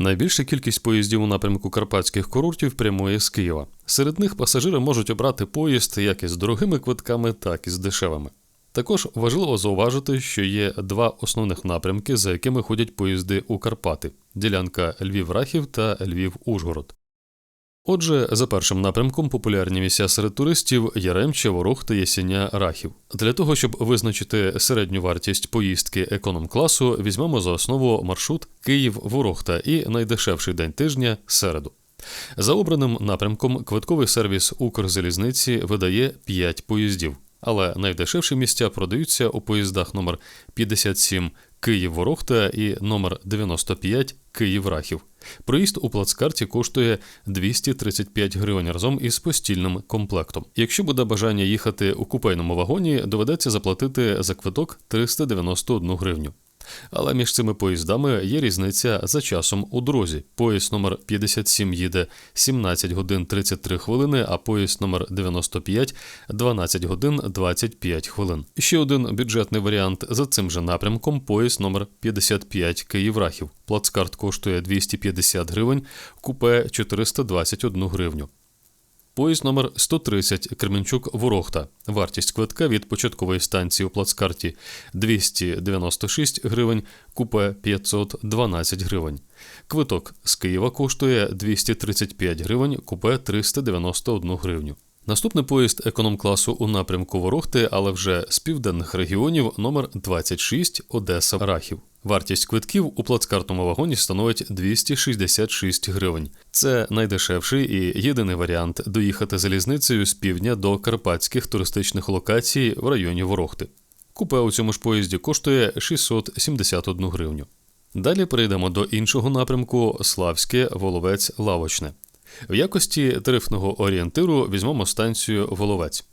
Найбільша кількість поїздів у напрямку карпатських курортів прямує з Києва. Серед них пасажири можуть обрати поїзд як із дорогими квитками, так і з дешевими. Також важливо зауважити, що є два основних напрямки, за якими ходять поїзди у Карпати: ділянка Львів-Рахів та Львів-Ужгород. Отже, за першим напрямком популярні місця серед туристів Яремче, Ворог та Єсеня Рахів. Для того, щоб визначити середню вартість поїздки економ-класу, візьмемо за основу маршрут Київ-Ворохта і найдешевший день тижня середу. За обраним напрямком квитковий сервіс Укрзалізниці видає 5 поїздів, але найдешевші місця продаються у поїздах номер 57 Київ-Ворохта і номер 95 Київ-Рахів. Проїзд у плацкарті коштує 235 гривень разом із постільним комплектом. Якщо буде бажання їхати у купейному вагоні, доведеться заплатити за квиток 391 гривню. Але між цими поїздами є різниця за часом у дорозі. Поїзд номер 57 їде 17 годин 33 хвилини, а поїзд номер 95 – 12 годин 25 хвилин. Ще один бюджетний варіант за цим же напрямком поїзд номер 55 Київ-Рахів. Плацкарт коштує 250 гривень, купе 421 гривню. Поїзд номер 130 Кременчук-Ворохта. Вартість квитка від початкової станції у плацкарті 296 гривень, купе 512 гривень. Квиток з Києва коштує 235 гривень, купе 391 гривню. Наступний поїзд економ-класу у напрямку Ворохти, але вже з південних регіонів номер 26 Одеса Рахів. Вартість квитків у плацкартному вагоні становить 266 гривень. Це найдешевший і єдиний варіант доїхати залізницею з півдня до карпатських туристичних локацій в районі Ворохти. Купе у цьому ж поїзді коштує 671 гривню. Далі перейдемо до іншого напрямку Славське, Воловець, Лавочне. В якості тарифного орієнтиру візьмемо станцію Воловець.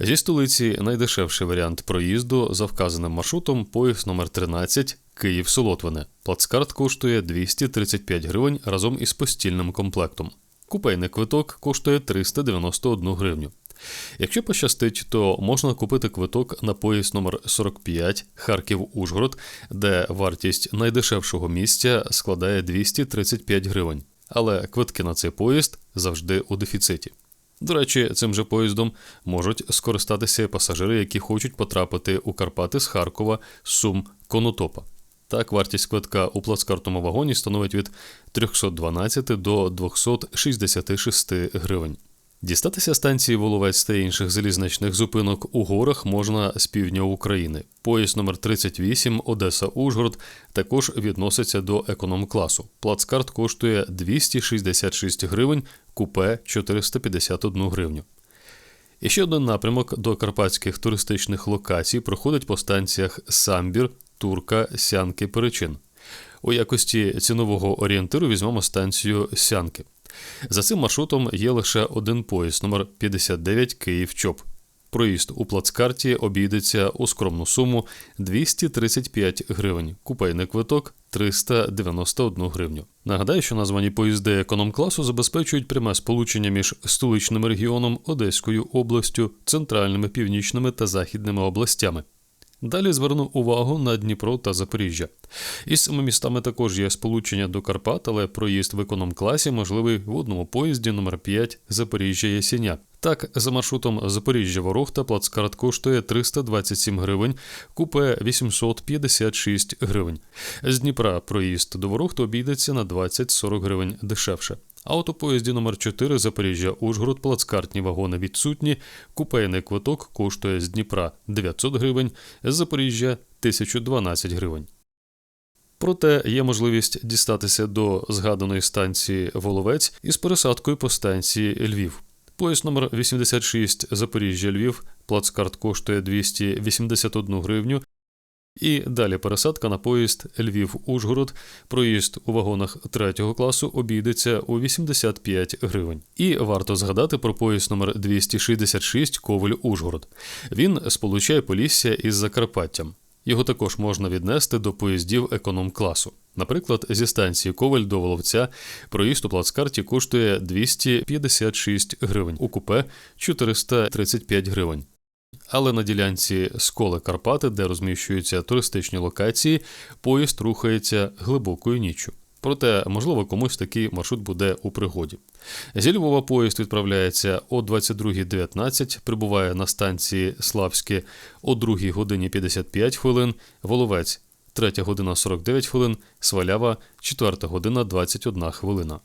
Зі столиці найдешевший варіант проїзду за вказаним маршрутом поїзд номер 13 Київ Солотвине. Плацкарт коштує 235 гривень разом із постільним комплектом. Купейний квиток коштує 391 гривню. Якщо пощастить, то можна купити квиток на поїзд номер 45 Харків-Ужгород, де вартість найдешевшого місця складає 235 гривень. Але квитки на цей поїзд завжди у дефіциті. До речі, цим же поїздом можуть скористатися пасажири, які хочуть потрапити у Карпати з Харкова, Сум, Конотопа. Так, вартість квитка у плацкартному вагоні становить від 312 до 266 гривень. Дістатися станції Воловець та інших залізничних зупинок у горах можна з півдня України. Поїзд номер 38 Одеса Ужгород також відноситься до економ-класу. Плацкарт коштує 266 гривень, купе 451 гривню. І ще один напрямок до карпатських туристичних локацій проходить по станціях Самбір, Турка, Сянки, Перечин. У якості цінового орієнтиру візьмемо станцію Сянки. За цим маршрутом є лише один поїзд номер 59 Київ-Чоп. Проїзд у плацкарті обійдеться у скромну суму 235 гривень, купейний квиток 391 гривню. Нагадаю, що названі поїзди економ-класу забезпечують пряме сполучення між столичним регіоном, Одеською областю, центральними, північними та західними областями. Далі зверну увагу на Дніпро та Запоріжжя. Із цими містами також є сполучення до Карпат, але проїзд в економ-класі можливий в одному поїзді номер 5 Запоріжжя Ясіня. Так, за маршрутом Запоріжжя Ворохта плацкарт коштує 327 гривень, купе 856 гривень. З Дніпра проїзд до Ворохта обійдеться на 20-40 гривень дешевше. А номер 4 Запоріжжя Ужгород плацкартні вагони відсутні. Купейний квиток коштує з Дніпра 900 гривень, з Запоріжжя 1012 гривень. Проте є можливість дістатися до згаданої станції Воловець із пересадкою по станції Львів. Поїзд номер 86 Запоріжжя Львів, плацкарт коштує 281 гривню. І далі пересадка на поїзд Львів-Ужгород. Проїзд у вагонах третього класу обійдеться у 85 гривень. І варто згадати про поїзд номер 266 Ковель-Ужгород. Він сполучає Полісся із Закарпаттям. Його також можна віднести до поїздів економ-класу. Наприклад, зі станції Коваль до Воловця проїзд у плацкарті коштує 256 гривень, у купе 435 гривень. Але на ділянці Сколи Карпати, де розміщуються туристичні локації, поїзд рухається глибокою ніччю. Проте, можливо, комусь такий маршрут буде у пригоді. Зі Львова поїзд відправляється о 22.19, прибуває на станції Славське о 2 годині 55 хвилин, Воловець 3 година 49 хвилин, Свалява 4 година 21 хвилина.